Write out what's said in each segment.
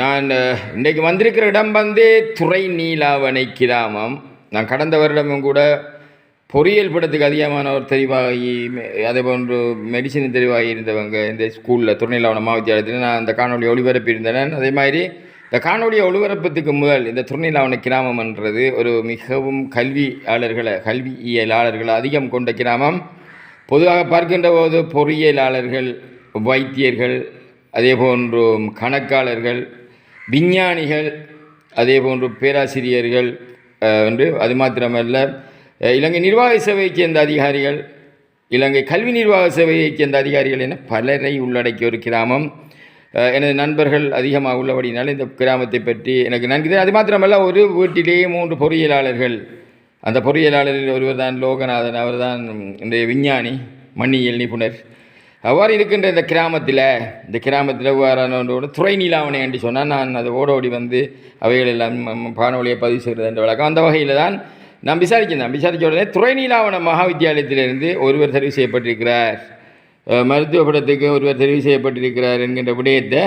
நான் இன்றைக்கு வந்திருக்கிற இடம் வந்து துறை நீலாவணை கிராமம் நான் கடந்த வருடமும் கூட பொறியியல் படத்துக்கு அதிகமானவர் தெரிவாகி தெளிவாகி அதே போன்று மெடிசின் தெரிவாகி இருந்தவங்க இந்த ஸ்கூலில் துணைநிலாவண மாவத்தியாலயத்தில் நான் அந்த காணொலி ஒளிபரப்பியிருந்தேன். அதே மாதிரி இந்த காணொலியை ஒளிபரப்பத்துக்கு முதல் இந்த துணைலாவண கிராமம் என்றது ஒரு மிகவும் கல்வியாளர்களை கல்வியியலாளர்களை அதிகம் கொண்ட கிராமம். பொதுவாக பார்க்கின்ற போது பொறியியலாளர்கள் வைத்தியர்கள் அதே போன்று கணக்காளர்கள் விஞ்ஞானிகள் அதே போன்று பேராசிரியர்கள் என்று அது மாத்திரமல்ல இலங்கை நிர்வாக சபையைச் சேர்ந்த அதிகாரிகள் இலங்கை கல்வி நிர்வாக சபையைச் சேர்ந்த அதிகாரிகள் என பலரை உள்ளடக்கிய ஒரு கிராமம். எனது நண்பர்கள் அதிகமாக உள்ளபடினால இந்த கிராமத்தை பற்றி எனக்கு நன்கு தெரியும். அது மாத்திரமல்ல ஒரு வீட்டிலேயே மூன்று பொறியியலாளர்கள். அந்த பொறியியலாளரில் ஒருவர் தான் லோகநாதன் அவர் தான் இந்த விஞ்ஞானி மண்ணியல் நிபுணர் அவ்வாறு இருக்கின்ற இந்த கிராமத்தில் இந்த கிராமத்தில் இவ்வாறான துறை நீலாவணை என்று சொன்னால் நான் அது ஓட ஓடி வந்து அவைகள் எல்லாம் பானொலியை பதிவு செய்கிறது என்ற வழக்கம். அந்த வகையில் தான் நான் விசாரிக்கிறேன் விசாரித்த உடனே துறை நீலாவண மகா வித்தியாலயத்திலிருந்து ஒருவர் தெரிவு செய்யப்பட்டிருக்கிறார். மருத்துவ படத்துக்கு ஒருவர் தெரிவு செய்யப்பட்டிருக்கிறார் என்கின்ற விடயத்தை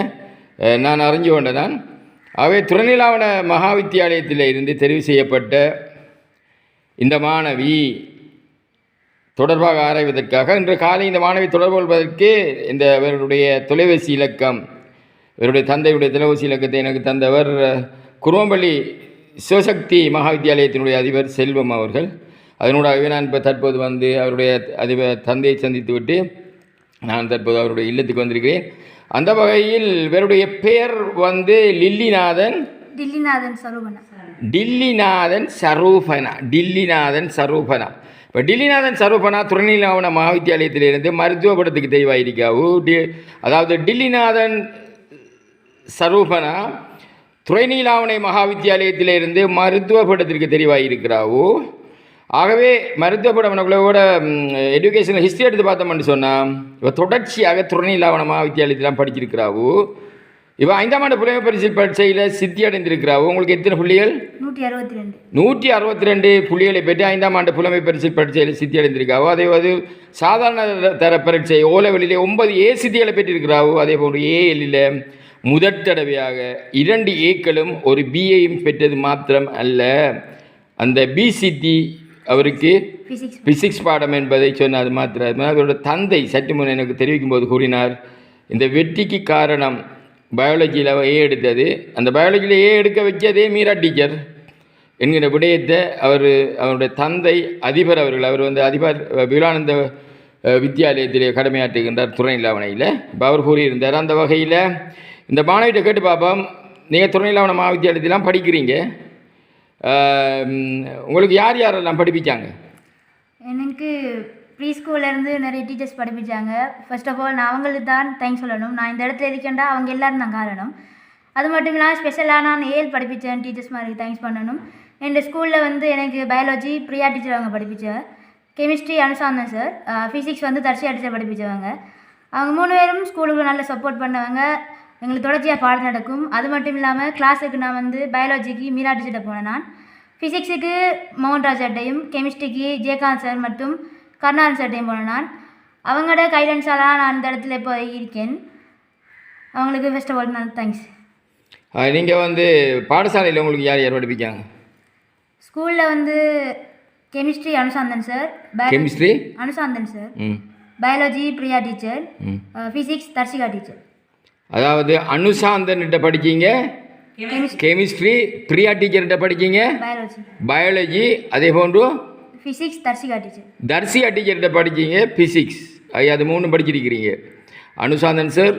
நான் அறிஞ்சு கொண்டதான் அவை துறைநிலாவண மகா வித்தியாலயத்தில் இருந்து தெரிவு செய்யப்பட்ட இந்த மாணவி தொடர்பாக ஆராய்வதற்காக இன்று காலை இந்த மாணவி தொடர்பு கொள்வதற்கு இந்த இவருடைய தொலைபேசி இலக்கம் இவருடைய தந்தையுடைய தொலைபேசி இலக்கத்தை எனக்கு தந்தவர் குருவம்பள்ளி சிவசக்தி மகா வித்தியாலயத்தினுடைய அதிபர் செல்வம் அவர்கள். அதனூடாகவே நான் இப்போ தற்போது வந்து அவருடைய அதிபர் தந்தையை சந்தித்து விட்டு நான் தற்போது அவருடைய இல்லத்துக்கு வந்திருக்கிறேன். அந்த வகையில் இவருடைய பெயர் வந்து லில்லிநாதன். டில்லிநாதன் சரூபனா. டில்லிநாதன் சரூபனா. டில்லிநாதன் சரூபனா. இப்போ டில்லிநாதன் சரூபனா துணைநிலாவண மகாவித்தியாலயத்திலிருந்து மருத்துவ படத்துக்கு தெய்வாயிருக்காவு டி அதாவது டில்லிநாதன் சரூபனா துறைநீலாவணை மகாவித்தியாலயத்திலிருந்து மருத்துவ படத்திற்கு தெரிவாயிருக்கிறாவோ ஆகவே மருத்துவ படம் கூட எஜுகேஷன் ஹிஸ்ட்ரி எடுத்து பார்த்தோம்னு சொன்னால் இவ தொடர்ச்சியாக துறைநீலாவண மகாவித்தியாலயத்திலாம் படிச்சிருக்கிறாவோ இவ ஐந்தாம் ஆண்டு புலமை பரிசு பரீட்சையில் சித்தி அடைந்திருக்கிறாவோ உங்களுக்கு எத்தனை புள்ளிகள்? நூற்றி அறுபத்தி ரெண்டு. புள்ளிகளை பெற்று ஐந்தாம் ஆண்டு புலமை பரிசு பரீட்சையில் சித்தி அடைந்திருக்காவோ அதே அது சாதாரண தர பரீட்சை ஓ லெவலிலே ஒன்பது ஏ சித்திகளை பெற்றிருக்கிறாவோ அதே போன்று ஏஎல்லில் முதற் தடவையாக இரண்டு ஏக்களும் ஒரு பிஏயும் பெற்றது மாத்திரம் அல்ல. அந்த பி சித்தி அவருக்கு பிசிக்ஸ் பாடம் என்பதை சொன்னார் மாத்திரம் அவரோட தந்தை சற்று முன் எனக்கு தெரிவிக்கும் போது கூறினார் இந்த வெற்றிக்கு காரணம் பயாலஜியில் ஏ எடுத்தது. அந்த பயாலஜியில் ஏ எடுக்க வச்சதே மீரா டீச்சர் என்கிற விடயத்தை அவர் அவருடைய தந்தை அதிபர் அவர்கள் அவர் வந்து அதிபர் விவேகானந்த அஹ், வித்தியாலயத்திலே கடமையாற்றுகின்றார் துணைநிலாவணையில். இப்போ அவர் கூறியிருந்தார் அந்த வகையில் இந்த மாணவிட்ட கேட்டு பார்ப்போம். நீங்கள் துணைநிலாவண மகாவித்தியாலயத்திலாம் படிக்கிறீங்க. உங்களுக்கு யார் யாரெல்லாம் படிப்பிச்சாங்க? எனக்கு ப்ரீ ஸ்கூல்லேருந்து நிறைய டீச்சர்ஸ் படிப்பிச்சாங்க. ஃபர்ஸ்ட் ஆஃப் ஆல் நான் அவங்களுக்கு தான் தேங்க்ஸ் சொல்லணும். நான் இந்த இடத்துல இருக்கேன்டா அவங்க எல்லாரும் தான் காரணம். அது மட்டும் இல்லாமல் ஸ்பெஷலாக நான் ஏல் படிப்பிச்சேன் டீச்சர்ஸ் மாதிரி தேங்க்ஸ் பண்ணணும். என் ஸ்கூலில் வந்து எனக்கு பயாலஜி பிரியா டீச்சர் அவங்க படிப்பிச்சேன் கெமிஸ்ட்ரி அனுசாந்தன் சார் ஃபிசிக்ஸ் வந்து தர்ஷியா டீச்சர் படிப்பிச்சவங்க. அவங்க மூணு பேரும் ஸ்கூலுக்கு நல்லா சப்போர்ட் பண்ணவங்க. எங்களுக்கு தொடர்ச்சியாக பாடம் நடக்கும். அது மட்டும் இல்லாமல் கிளாஸுக்கு நான் வந்து பயாலஜிக்கு மீரா டீச்சர்கிட்ட போனேன் நான். ஃபிசிக்ஸுக்கு மோகன்ராஜ் அட்டையும் கெமிஸ்ட்ரிக்கு ஜெயகாந்த் சார் மற்றும் கருணாரன் சார்ட்டையும் போனேன் நான். அவங்களோட கைடன்ஸால் நான் இந்த இடத்துல இப்போ இருக்கேன். அவங்களுக்கு ஃபர்ஸ்ட் ஆஃப் ஆல் நான் தேங்க்ஸ் நீங்கள் வந்து பாடசாலையில் உங்களுக்கு யார் யார் படிப்பிச்சாங்க ஸ்கூலில் வந்து chemistry Anusanthan sir chemistry Anusanthan sir biology Priya teacher physics Darshika teacher அதாவது அனுசாந்தன்கிட்ட படிச்சீங்க கெமிஸ்ட்ரி பிரியா டீச்சர்கிட்ட படிச்சீங்க பயாலஜி அதே போன்று? ஃபிசிக்ஸ் தர்ஷிகா டீச்சர் தர்சியா டீச்சர்கிட்ட படிச்சீங்க ஃபிசிக்ஸ் அது மூணு படிச்சிருக்கிறீங்க. Anusanthan sir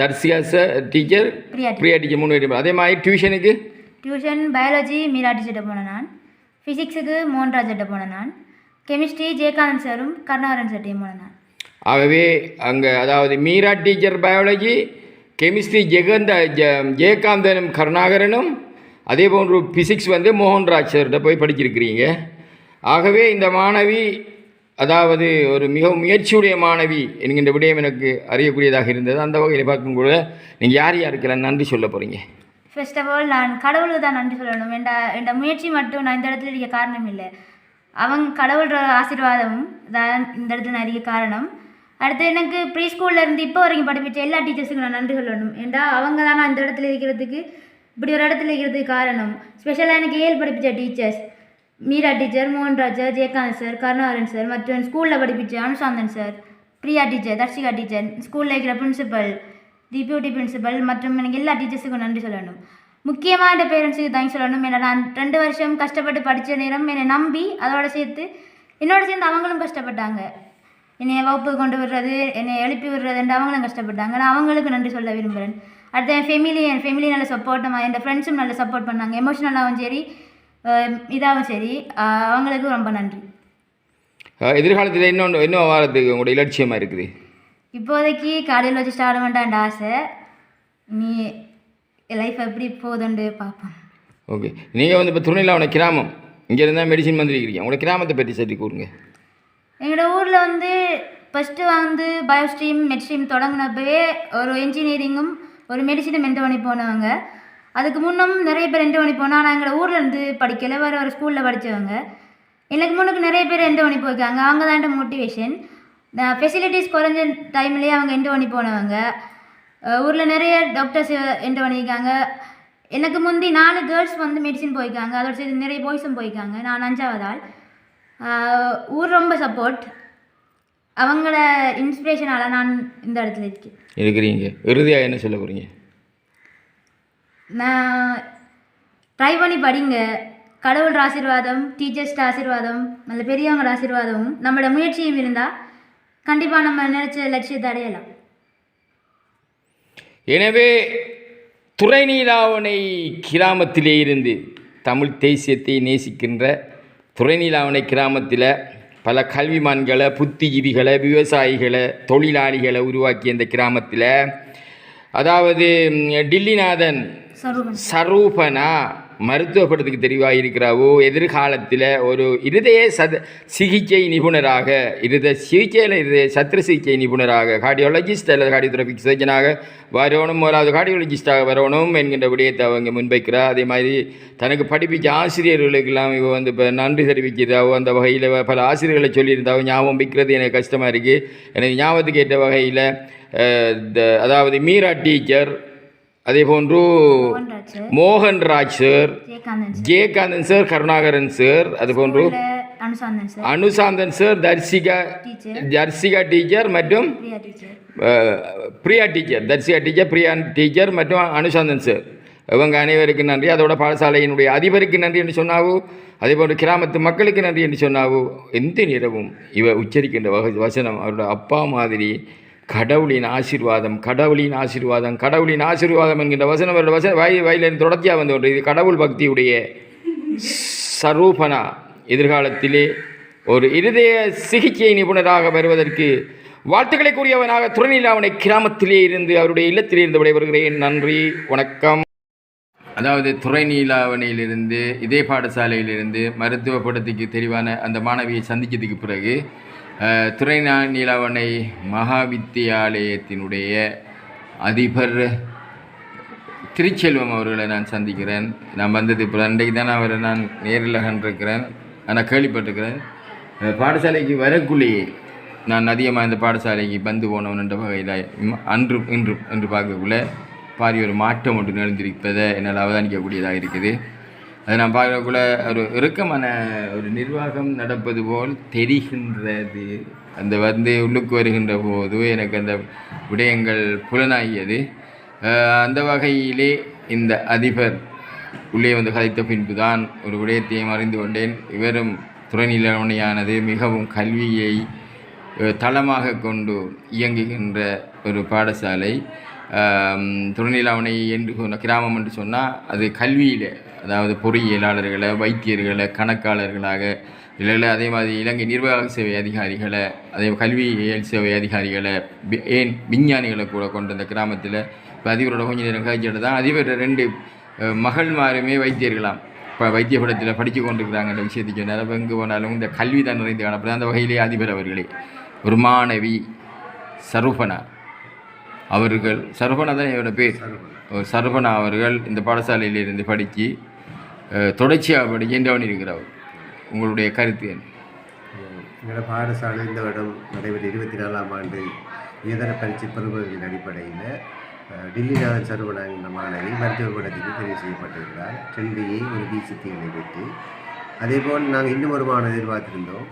Darsiya sir teacher Priya teacher மூணு பேரும். அதே மாதிரி டியூஷனுக்கு டியூஷன் பயாலஜி மீரா டீச்சர்கிட்ட போனேன் நான். ஃபிசிக்ஸுக்கு மோகன்ராஜ்கிட்ட போனேன் நான். கெமிஸ்ட்ரி ஜெயகாந்தன் சாரும் கருணாகரன் சார்ட்டையும் போனேன் நான். ஆகவே அங்கே அதாவது மீரா டீச்சர் பயாலஜி கெமிஸ்ட்ரி ஜெகந்த ஜ- ஜெயகாந்தனும் கருணாகரனும் அதே போன்று ஃபிசிக்ஸ் வந்து மோகன்ராஜ் சார்கிட்ட போய் படிச்சிருக்கிறீங்க. ஆகவே இந்த மாணவி அதாவது ஒரு மிகவும் முயற்சியுடைய மாணவி என்கின்ற விடயம் எனக்கு அறியக்கூடியதாக இருந்தது. அந்த வகையில் பார்க்கும்போது நீங்கள் யார் யாருக்கெல்லாம் நன்றி சொல்ல போகிறீங்க ஃபர்ஸ்ட் ஆஃப் ஆல் நான் கடவுளுக்கு தான் நன்றி சொல்லணும். என் என் முயற்சி மட்டும் நான் இந்த இடத்துல இருக்க காரணம் இல்லை. அவங்க கடவுளோட ஆசீர்வாதமும் தான் இந்த இடத்துல நான் இருக்க காரணம். அடுத்து எனக்கு ப்ரீ ஸ்கூல்ல இருந்து இப்போ வரைக்கும் படிப்பிச்ச எல்லா டீச்சர்ஸுக்கும் நான் நன்றி சொல்லணும். ஏன்டா அவங்க தான் நான் இந்த இடத்துல இருக்கிறதுக்கு? இப்படி ஒரு இடத்துல இருக்கிறதுக்கு காரணம்? ஸ்பெஷலாக எனக்கு ஏழு படிப்பிச்ச teachers Meera teacher Mohanrajar Jayakanth sir Karunakaran sir மற்றும் ஸ்கூலில் படிப்பிச்ச Anusanthan sir Priya teacher Darshika teacher ஸ்கூலில் இருக்கிற பிரின்சிபல் டிபியூட்டி பிரின்சிபல் மற்றும் எனக்கு எல்லா டீச்சர்ஸுக்கும் நன்றி சொல்லணும். முக்கியமாக இந்த பேரண்ட்ஸுக்கு தேங்க்ஸ் சொல்லணும். ஏன்னா நான் ரெண்டு வருஷம் கஷ்டப்பட்டு படித்த நேரம் என்னை நம்பி அதோட சேர்த்து என்னோட சேர்ந்து அவங்களும் கஷ்டப்பட்டாங்க. என்னை வகுப்புக்கு கொண்டு விடுறது என்னை எழுப்பி விடுறதுன்ட்டு அவங்களும் கஷ்டப்பட்டாங்க. நான் அவங்களுக்கு நன்றி சொல்ல விரும்புகிறேன். அடுத்து என் ஃபேமிலி என் ஃபேமிலி நல்ல சப்போர்ட் என் ஃப்ரெண்ட்ஸும் நல்ல சப்போர்ட் பண்ணாங்க. எமோஷனலாகவும் சரி இதாகவும் சரி. அவங்களுக்கும் ரொம்ப நன்றி. எதிர்காலத்தில் இன்னொன்று இன்னும் வாரத்துக்கு உங்களோட இலட்சியமாக இருக்குது? இப்போதைக்கு காலையில் வச்சு ஸ்டார்ட் வேண்டான்ற ஆசை. நீ லைஃப் எப்படி போகுதுன்னு பார்ப்போம். ஓகே நீங்கள் வந்து இப்போ துணையிலாவண கிராமம். இங்கே இருந்தால் மெடிசின் வந்துருக்கிறீங்க. உங்களோட கிராமத்தை பற்றி சரி கூறுங்க. எங்களோட ஊரில் வந்து ஃபஸ்ட்டு வந்து பயோஸ்ட்ரீம் மெட்ஸ்ட்ரீம் தொடங்கினப்பவே ஒரு இன்ஜினியரிங்கும் ஒரு மெடிசினும் என்ட் பண்ணி போனவங்க. அதுக்கு முன்னும் நிறைய பேர் ரெண்டு பண்ணி போனால் ஆனால் எங்களோட ஊரில் இருந்து படிக்கல வேறு ஒரு ஸ்கூலில் படித்தவங்க எனக்கு முன்னுக்கு நிறைய பேர் என்ட் பண்ணி போயிருக்காங்க. அவங்க தான் மோட்டிவேஷன் ஃபெசிலிட்டிஸ் குறைஞ்ச டைம்லேயே அவங்க என்ட் பண்ணி போனவங்க. ஊரில் நிறைய டாக்டர்ஸ் என்ட் பண்ணியிருக்காங்க. எனக்கு முந்தி நாலு கேர்ள்ஸ் வந்து மெடிசின் போயிருக்காங்க. அதோட சேர்த்து நிறைய பாய்ஸும் போயிருக்காங்க. நான் அஞ்சாவது ஆள். ஊர் ரொம்ப சப்போர்ட் அவங்கள இன்ஸ்பிரேஷனால் நான் இந்த இடத்துல இருக்கேன். இருக்கிறீங்க. இறுதியாக என்ன சொல்ல போகிறீங்க நான் ட்ரை பண்ணி படிங்க. கடவுள் ஆசீர்வாதம் டீச்சர்ஸ்ட ஆசீர்வாதம் நல்ல பெரியவங்களோட ஆசீர்வாதமும் நம்மளோட முயற்சியும் இருந்தால் கண்டிப்பாக நம்ம நினச்ச லட்சியத்தை அடையலாம். எனவே துறைநீலாவணை கிராமத்திலே இருந்து தமிழ் தேசியத்தை நேசிக்கின்ற துறைநீலாவணை கிராமத்தில் பல கல்விமான்களை புத்திஜீவிகளை விவசாயிகளை தொழிலாளிகளை உருவாக்கிய இந்த கிராமத்தில் அதாவது டில்லிநாதன் சரூபன் மருத்துவப்படுத்துக்கு தெரிவாக இருக்கிறாவோ எதிர்காலத்தில் ஒரு இருதய சத சிகிச்சை நிபுணராக இருத சிகிச்சையில் இருதய சத்திர சிகிச்சை நிபுணராக கார்டியாலஜிஸ்ட் அல்லது கார்டியோதெரபிக் சர்ஜனாக வரணும் அதாவது கார்டியோலஜிஸ்டாக வரணும் என்கின்ற விடயத்தை அவங்க முன்வைக்கிறார். அதே மாதிரி தனக்கு படிப்பிச்ச ஆசிரியர்களுக்கெல்லாம் இவ வந்து இப்போ நன்றி தெரிவிக்கிறதாவோ அந்த வகையில் பல ஆசிரியர்களை சொல்லியிருந்தாவோ ஞாபகம் வைக்கிறது எனக்கு கஷ்டமாக இருக்குது எனக்கு ஞாபகத்துக்கு ஏற்ற வகையில் இந்த- அதாவது மீரா டீச்சர் அதே போன்று Mohanraj sir Mohanraj sir. Jayakanthan sir Karunakaran sir அது போன்று Anusanthan sir. Darsika teacher. Darsika teacher மற்றும் Priya teacher. Darsika teacher Priya teacher மற்றும் அனுசாந்தன் சார். இவங்க அனைவருக்கும் நன்றி. அதோட பாடசாலையினுடைய அதிபருக்கு நன்றி என்று சொன்னாவோ. அதே போன்று கிராமத்து மக்களுக்கு நன்றி என்று சொன்னாவோ. எந்த நேரமும் இவ உச்சரிக்கின்ற வசனம் அவரோட அப்பா மாதிரி கடவுளின் ஆசீர்வாதம் கடவுளின் ஆசீர்வாதம் கடவுளின் ஆசீர்வாதம் என்கின்ற வசனம் அவரோட வசன வாய் வாயிலிருந்து தொடர்ச்சியாக வந்து ஒன்று இது கடவுள் பக்தியுடைய சரூபனா. எதிர்காலத்திலே ஒரு இருதய சிகிச்சை நிபுணராக வருவதற்கு வாழ்த்துக்களை கூறியவனாக துறநிலாவனை கிராமத்திலே இருந்து அவருடைய இல்லத்திலே இருந்து விடைபெறுகிறேன் நன்றி வணக்கம். அதாவது துறைநீலாவணையிலிருந்து இதே பாடசாலையிலிருந்து மருத்துவ படத்துக்கு தெரிவான அந்த மாணவியை சந்தித்ததுக்கு பிறகு துறைநா துறை நீலாவணை மகா வித்தியாலயத்தினுடைய அதிபர் திருச்செல்வம் அவர்களை நான் சந்திக்கிறேன். நான் வந்தது இப்போ அன்றைக்கு தான் அவரை நான் நேரில் கண்டிருக்கிறேன் ஆனால் கேள்விப்பட்டிருக்கிறேன். பாடசாலைக்கு வரக்குள்ளேயே நான் அதிகமாக இந்த பாடசாலைக்கு வந்து போனவன் என்ற வகையில் அன்று இன்று என்று பார்க்கக்குள்ள பாரி ஒரு மாற்றம் ஒன்று நிகழ்ந்திருப்பதை என்னால் அவதானிக்கக்கூடியதாக இருக்குது. அதை நான் பார்க்கக்குள்ள ஒரு இறுக்கமான ஒரு நிர்வாகம் நடப்பது போல் தெரிகின்றது. அந்த வந்து உள்ளுக்கு வருகின்ற போது எனக்கு அந்த விடயங்கள் புலனாகியது. அந்த வகையிலே இந்த அதிபர் உள்ளே வந்து கதைத்த பின்பு தான் ஒரு விடயத்தையும் அறிந்து கொண்டேன். இவரும் துறைநிலையானது மிகவும் கல்வியை தளமாக கொண்டு இயங்குகின்ற ஒரு பாடசாலை. ஆம், துணைநிலாவணை என்று சொன்ன கிராமம் என்று சொன்னால் அது கல்வியில் அதாவது பொறியியலாளர்களை வைத்தியர்களை கணக்காளர்களாக இல்லை அதே மாதிரி இலங்கை நிர்வாக சேவை அதிகாரிகளை அதே கல்வியியல் சேவை அதிகாரிகளை ஏன் விஞ்ஞானிகளை கூட கொண்ட அந்த கிராமத்தில் இப்போ அதிபரோட கொஞ்ச நேரம் கழிச்சிட்டு தான் அதிபர் ரெண்டு மகள்மாருமே வைத்தியர்களாம். இப்போ வைத்திய படத்தில் படித்து கொண்டிருக்கிறாங்கன்ற விஷயத்தை சொன்னார் அப்போ எங்கே போனாலும் இந்த கல்வி தான் நிறைந்து காணப்படுது. அந்த வகையிலே அதிபர் அவர்களே ஒரு மாணவி சரூபனா. அவர்கள் சரவணா தான் என்னோட பேர்? சரவணா அவர்கள் இந்த பாடசாலையிலிருந்து படித்து தொடர்ச்சியாக படிக்கின்றவன் இருக்கிறார். உங்களுடைய கருத்து என்ன? எங்களோட பாடசாலை இந்த வருடம் நடைபெற்ற இருபத்தி நாலாம் ஆண்டு உயர்தர பயிற்சி பெறுபவர்களின் அடிப்படையில் டில்லிநாதன் சரவணா என்ற மாணவி மருத்துவ படத்துக்கு தெரிவு செய்யப்பட்டிருக்கிறார். ரெண்டு ஒரு பி சித்திகளை பெற்று அதேபோல் நாங்கள் இன்னும் ஒரு மாணவர் எதிர்பார்த்திருந்தோம்.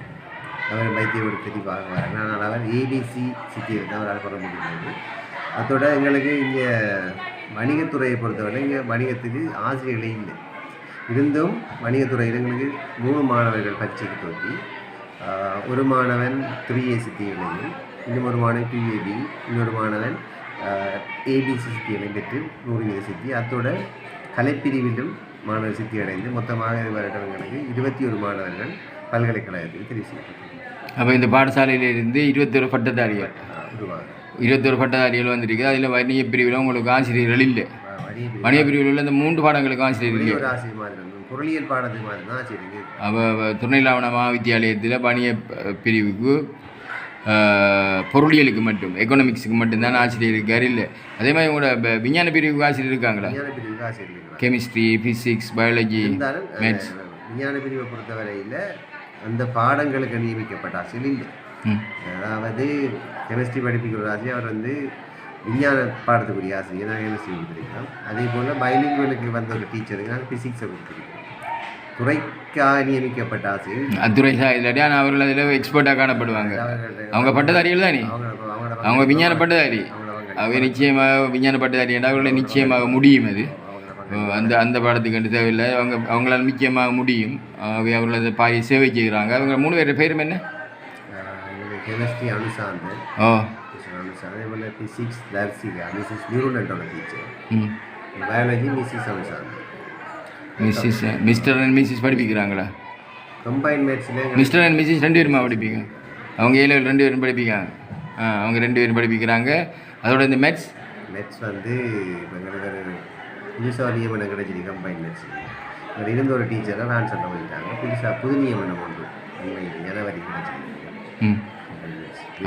அவர் வைத்தியோடு தெரிவாக வர ஆனால் அவர் ஏபிசி சித்தியை தான் அவரால் பெற முடிந்தது அதோட எங்களுக்கு இங்கே வணிகத்துறையை பொறுத்தவரை இங்கே வணிகத்துக்கு ஆசிரியர்களே இல்லை. இருந்தும் வணிகத்துறையில் எங்களுக்கு மூணு மாணவர்கள் பரீட்சைக்கு ஆஹ், ஒரு மாணவன் த்ரீ ஏ சித்திகளையும் இன்னும் ஒரு மாணவன் டூ ஏபி இன்னொரு மாணவன் ஏபிசி சித்திகளையும் பெற்று நூறு வீத சித்தி அத்தோட கலைப்பிரிவிலும் மாணவர் சித்தி அடைந்து மொத்தமாக இது வருடங்களுக்கு இருபத்தி ஒரு மாணவர்கள் பல்கலைக்கழகத்துக்கு தெரிவு செய்யப்பட்டிருக்கிறார் அப்போ இந்த பாடசாலையிலிருந்து இருபத்தொரு பட்டதாரிகள். உருவாக இருபத்தொரு பட்டதாரிகள் வந்திருக்கு. அதில் வணிக பிரிவில் உங்களுக்கு ஆசிரியர்கள் இல்லை. வணிக பிரிவில் உள்ள இந்த மூன்று பாடங்களுக்கு ஆசிரியர் பொருளியல் பாடத்துக்கு மாதிரி தான் ஆசிரியர் அவ துணைலாவண மகாவித்தியாலயத்தில் வணிக பிரிவுக்கு பொருளியலுக்கு மட்டும் எக்கனாமிக்ஸுக்கு மட்டும்தான் ஆசிரியர் இருக்கார் இல்லை. அதே மாதிரி உங்களோட விஞ்ஞான பிரிவுக்கு ஆசிரியர் இருக்காங்களா? கெமிஸ்ட்ரி ஃபிசிக்ஸ் பயாலஜி மேத்ஸ் விஞ்ஞான பிரிவை பொறுத்தவரையில் அந்த பாடங்களுக்கு நியமிக்கப்பட்ட ஆசிரியர் இல்லை. அதாவது கெமிஸ்ட்ரி படிப்பிக்கிற ஒரு ஆசிரியர் அவர் வந்து விஞ்ஞான பாடத்துக்குரிய ஆசிரியர் நாங்கள் கெமிஸ்ட்ரி கொடுத்துருக்கோம் அதே போல் பைலிங்குவலுக்கு வந்த ஒரு டீச்சருக்கு நாங்கள் ஃபிசிக்ஸை கொடுத்துருக்கோம் துறைக்காக நியமிக்கப்பட்ட ஆசிரியர் அத்துறை சார் இல்லாட்டி ஆனால் அவர்கள் அதில் எக்ஸ்பர்ட்டாக காணப்படுவாங்க. அவங்க பட்டதாரிகள் தானே? அவங்க விஞ்ஞான பட்டதாரி. அவை நிச்சயமாக விஞ்ஞான பட்டதாரி என்றால் அவர்களை நிச்சயமாக முடியும் அது. அந்த அந்த பாடத்துக்கு தேவையில்லை. அவங்க அவங்களால நிச்சயமாக முடியும். அவை அவர்கள் அதை பாதி சேவை செய்கிறாங்க. அவங்க மூணு பேர் பேரும் என்ன? எங்களுக்கு கெமிஸ்ட்ரி அனுசாந்தன் ஓ மிஸ்டர் அனுசாந்தன் அதே போல் ஃபிசிக்ஸ் தர்சிகா மிஸ்ஸஸ் நியூரலண்டோட டீச்சர் ம். Biology Mrs Anusanthan Mrs Mr and Mrs படிப்பிக்கிறாங்களா? Combine மேட்ஸில் மிஸ்டர் அண்ட் மிஸ்ஸஸ் ரெண்டு பேருமா படிப்பீங்க அவங்க ஏழு ரெண்டு பேரும் படிப்பிக்காங்க ஆ அவங்க ரெண்டு பேரும் படிப்பிக்கிறாங்க. அதோட இந்த மேத்ஸ் நெட்ஸ் வந்து இப்போ எங்களுக்கு ஒரு புதுசாக நியமனம் கிடைச்சிருக்கு கம்பைன் நெட்ஸ் இதில் இருந்த ஒரு டீச்சரை நான் சொல்ல போயிட்டாங்க. புதுசாக புது நியமனம் ஒன்று உண்மையில் ஜனவரி கிடைச்சிருக்கு? ம்.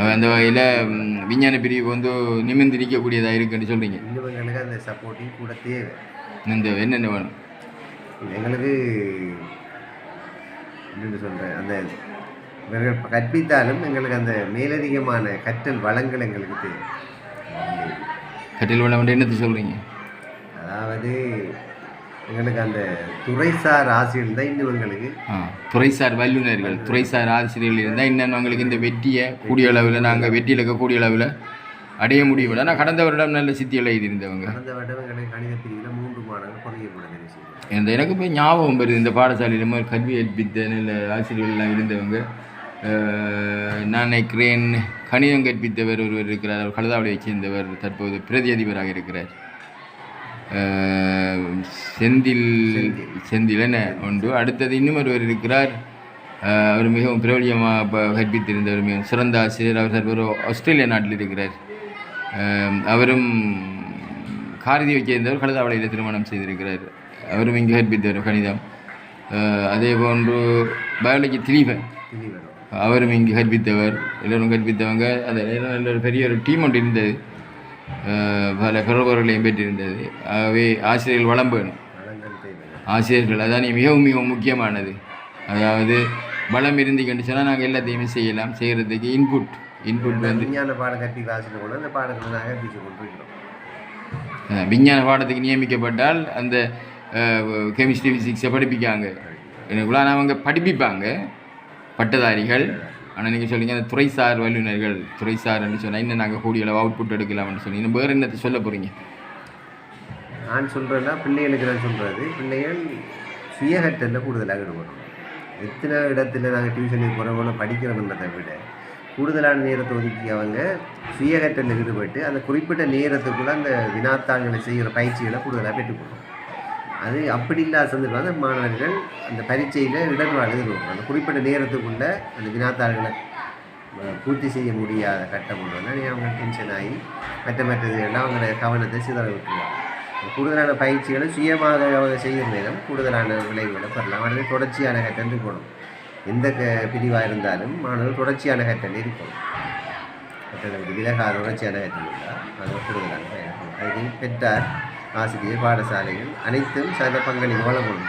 அந்த வகையில் விஞ்ஞான பிரிவு வந்து நிமிர்ந்து நிற்கக்கூடியதாக இருக்குன்னு சொல்கிறீங்க இன்னும் எங்களுக்கு அந்த சப்போர்ட்டிங் கூட தேவை. இந்த என்னென்ன வேணும்? எங்களுக்கு என்னென்னு சொல்கிறேன் அந்த இவர்கள் கற்பித்தாலும் எங்களுக்கு அந்த மேலதிகமான கற்றல் வளங்கள் எங்களுக்கு தேவை. கட்டில் வேண்டாம் என்னத்தை சொல்கிறீங்க அதாவது எங்களுக்கு அந்த துறைசார் ஆசிரியர் தான் இன்னும் எங்களுக்கு. துறைசார் வல்லுநர்கள் துறைசார் ஆசிரியர்கள் இருந்தால் இன்னும் அவங்களுக்கு இந்த வெற்றியை கூடிய அளவில் நாங்கள் வெற்றி இழக்க கூடிய அளவில் அடைய முடியும். ஆனால் கடந்த வருடம் நல்ல சித்தியில் எழுதியிருந்தவங்க கடந்த வருடம் எங்களுக்கு கணித பிரிவில் மூன்று மாணவர்கள் செய்தோம். இந்த எனக்கு போய் ஞாபகம் வருது இந்த பாடசாலையில் கல்வி கற்பித்த நல்ல ஆசிரியர்கள்லாம் இருந்தவங்க. நான் நினைக்கிறேன் கணிதம் கற்பித்தவர் ஒருவர் இருக்கிறார். அவர் கழுதாவளியை சேர்ந்தவர் தற்போது பிரதி அதிபராக இருக்கிறார். செந்தில் செந்தில். என்ன? உண்டு. அடுத்தது இன்னும் ஒருவர் இருக்கிறார் அவர் மிகவும் பிரபலியமாக ப- கற்பித்திருந்தவர் மிகவும் சிறந்த ஆசிரியர். அவர் தற்போது ஆஸ்திரேலியா நாட்டில் இருக்கிறார். அவரும் காரதியை சேர்ந்தவர் கழுதாவளையில் திருமணம் செய்திருக்கிறார். அவரும் இங்கே கற்பித்தவர் கணிதம். அதே போன்று பயாலஜி திலீபன். அவரும் இங்கே கற்பித்தவர். எல்லோரும் கற்பித்தவங்க. அது ஒரு பெரிய ஒரு டீம் ஒன்று இருந்தது. பல பிரபலங்களையும் பெற்றிருந்தது ஆகவே ஆசிரியர்கள் வளம் வேணும் ஆசிரியர்கள் அதான் மிகவும் மிகவும் முக்கியமானது அதாவது பலம் இருந்து கண்டு சொன்னால் நாங்கள் எல்லாத்தையுமே செய்யலாம் செய்கிறதுக்கு இன்புட் இன்புட் வந்து விஞ்ஞான பாடம் கற்பிக்கிற ஆசிரியர் கூட அந்த பாடங்களை நாங்கள் கற்பிச்சு கொண்டிருக்கிறோம் விஞ்ஞான பாடத்துக்கு நியமிக்கப்பட்டால் அந்த கெமிஸ்ட்ரி ஃபிசிக்ஸை படிப்பிக்காங்க எனக்குள்ள அவங்க படிப்பிப்பாங்க பட்டதாரிகள் ஆனால் நீங்கள் சொல்லிங்க அந்த துறைசார் வல்லுநர்கள் துறைசார் அப்படின்னு சொன்னால் இன்னும் நாங்கள் கூடிய அளவு அவுட்புட் எடுக்கலாம்னு சொல்லி. இன்னும் வேறு என்னத்தை சொல்ல போகிறீங்க நான் சொல்கிறேன்னா பிள்ளைகளுக்கு நான் சொல்கிறது பிள்ளைகள் சுயகட்டத்தில் கூடுதலாக ஈடுபடும் எத்தனை இடத்துல நாங்கள் டியூஷனுக்கு போகிறவங்கள படிக்கிறோன்றதை விட கூடுதலான நேரத்தை ஒதுக்கி அவங்க சுயகட்டத்தில் ஈடுபட்டு அந்த குறிப்பிட்ட நேரத்துக்குள்ளே அந்த வினாத்தாள்களை செய்கிற பயிற்சிகளை கூடுதலாக பெற்றுக்கொள்ளும் அது அப்படி இல்லாத சந்தர்ப்பம் அந்த மாணவர்கள் அந்த பரீட்சையில் இடர்கள் இருக்கும் அந்த குறிப்பிட்ட நேரத்துக்குள்ளே அந்த வினாத்தாள்களை பூர்த்தி செய்ய முடியாத கட்டம் கொண்டு வந்தால் அவங்க டென்ஷன் ஆகி மற்ற மற்றது எல்லாம் அவங்களோட கவனத்தை சிதற விட்டுருவாங்க. கூடுதலான பயிற்சிகளை சுயமாக அவங்க செய்கிற நேரம் கூடுதலான விளைவுகளை பெறலாம். அல்லது தொடர்ச்சியான கட்டம் இருக்கணும். எந்த க பிரிவாக இருந்தாலும் மாணவர்கள் தொடர்ச்சியான கட்டம் இருக்கணும். மற்றவர்களுக்கு விலகாத தொடர்ச்சியான கட்டம் இருந்தால் அது கூடுதலான பயணம் அதில் பெற்றார் ஆசிரியர் பாடசாலைகள் அனைத்தும் சில பங்களிப்பு வழங்கும்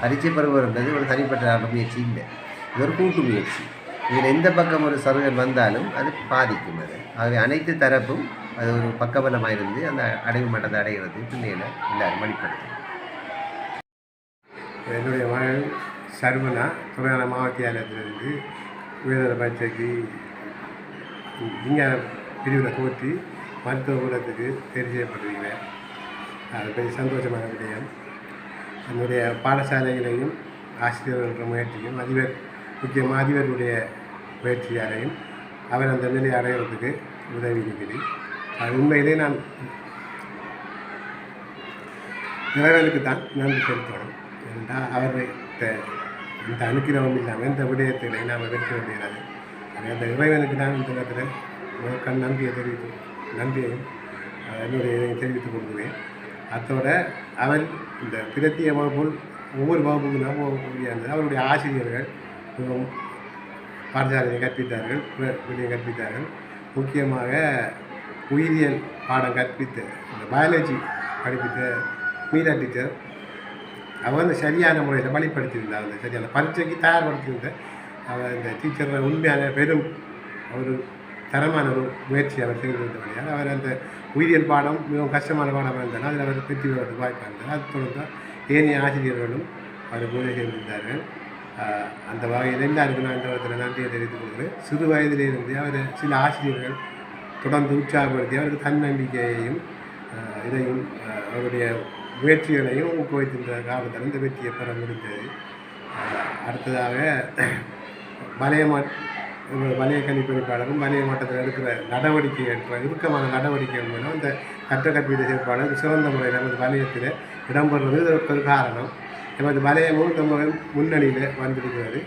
பரீட்சை பருவம்ன்றது ஒரு தனிப்பட்ட முயற்சி இல்லை. இது ஒரு கூட்டு முயற்சி. இதில் எந்த பக்கம் ஒரு சருகல் வந்தாலும் அது பாதிக்கும் அது. ஆகவே அனைத்து தரப்பும் அது ஒரு பக்கபலமாக இருந்து அந்த அடைவு மட்டத்தை அடைகிறது பிள்ளைகளை எல்லாரும் வழிபடுத்தும் என்னுடைய மகள் சர்வனா துறையான மாவட்டியாலயத்திலிருந்து உயர்தர பரீட்சைக்கு விஞ்ஞான பிரிவில் தோற்றி மருத்துவ கூடத்துக்கு தெரிவிக்கப்பட்டிருக்கிறேன் அது பெரிய சந்தோஷமான விடயம் என்னுடைய பாடசாலைகளையும் ஆசிரியர்கள் முயற்சியும் அதிபர் முக்கியமாக அதிபருடைய முயற்சியாலையும் அவர் அந்த நிலை அடைகிறதுக்கு உதவி இருக்கிறேன் அது உண்மையிலே நான் இறைவனுக்கு தான் நன்றி செலுத்தணும் என்றால் அவர்கிட்ட இந்த அனுக்கிரகம் இல்லாமல் இந்த விடயத்திலையும் நாம் வெற்றி வேண்டியது அது அந்த இறைவனுக்கு தான் இந்த நேரத்தில் கண் நன்றியை தெரிவித்து நன்றியையும் என்னுடைய தெரிவித்துக் கொள்கிறேன். அத்தோட அவன் இந்த பிரத்திய வகுப்புள் ஒவ்வொரு வகுப்புகளும் முடியாது அவருடைய ஆசிரியர்கள் மிகவும் பாடசாலையை கற்பித்தார்கள் வி- கற்பித்தார்கள். முக்கியமாக உயிரியல் பாடம் கற்பித்த இந்த பயாலஜி படிப்பித்த மீரா டீச்சர் அவ வந்து சரியான முறையில் வழிப்படுத்தியிருந்தா அந்த சரியான பரீட்சைக்கு தயார்படுத்தியிருந்த அவள் இந்த டீச்சர் உண்மையான பெரும் ஒரு தரமான ஒரு முயற்சி அவர் செய்திருந்தபடியால் அவர் அந்த உயிரியல் பாடம் மிகவும் கஷ்டமான பாடம் இருந்தாலும் அதில் அவர் வெற்றி பெறுவது வாய்ப்பாக இருந்தது. அது தொடர்ந்து ஏனைய ஆசிரியர்களும் அவர் பூஜை செய்திருந்தார்கள். அந்த வகையில் எல்லாருக்கும் நான் இந்த இடத்துல நன்றியை தெரிவித்துக் கொள்கிறேன். சிறு வயதிலிருந்து அவர் சில ஆசிரியர்கள் தொடர்ந்து உற்சாகப்படுத்தி அவருக்கு தன்னம்பிக்கையையும் இதையும் அவருடைய முயற்சிகளையும் ஊக்குவித்திருந்த காலத்தில் இந்த வெற்றியை பெற முடிந்தது. அடுத்ததாக வலய வலய கணிப்பணிப்பாளரும் வலய மட்டத்தில் எடுக்கிற என்ற இறுக்கமான நடவடிக்கை மூலம் இந்த கற்ற கற்பித்த செயற்பாடு சிறந்த முறையில் நமது வலயத்தில் இடம்பெறுவது. இதற்கு ஒரு காரணம் நமது வலயமும் நம்ம முன்னணியில் வந்திருக்கிறது.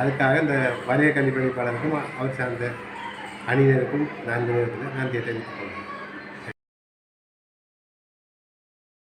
அதுக்காக இந்த வலய கணிப்பணிப்பாளருக்கும் அவர் சார்ந்த அணியினருக்கும் நான் நேரத்தில் நன்றியை தெரிவித்துக்கொள்கிறேன்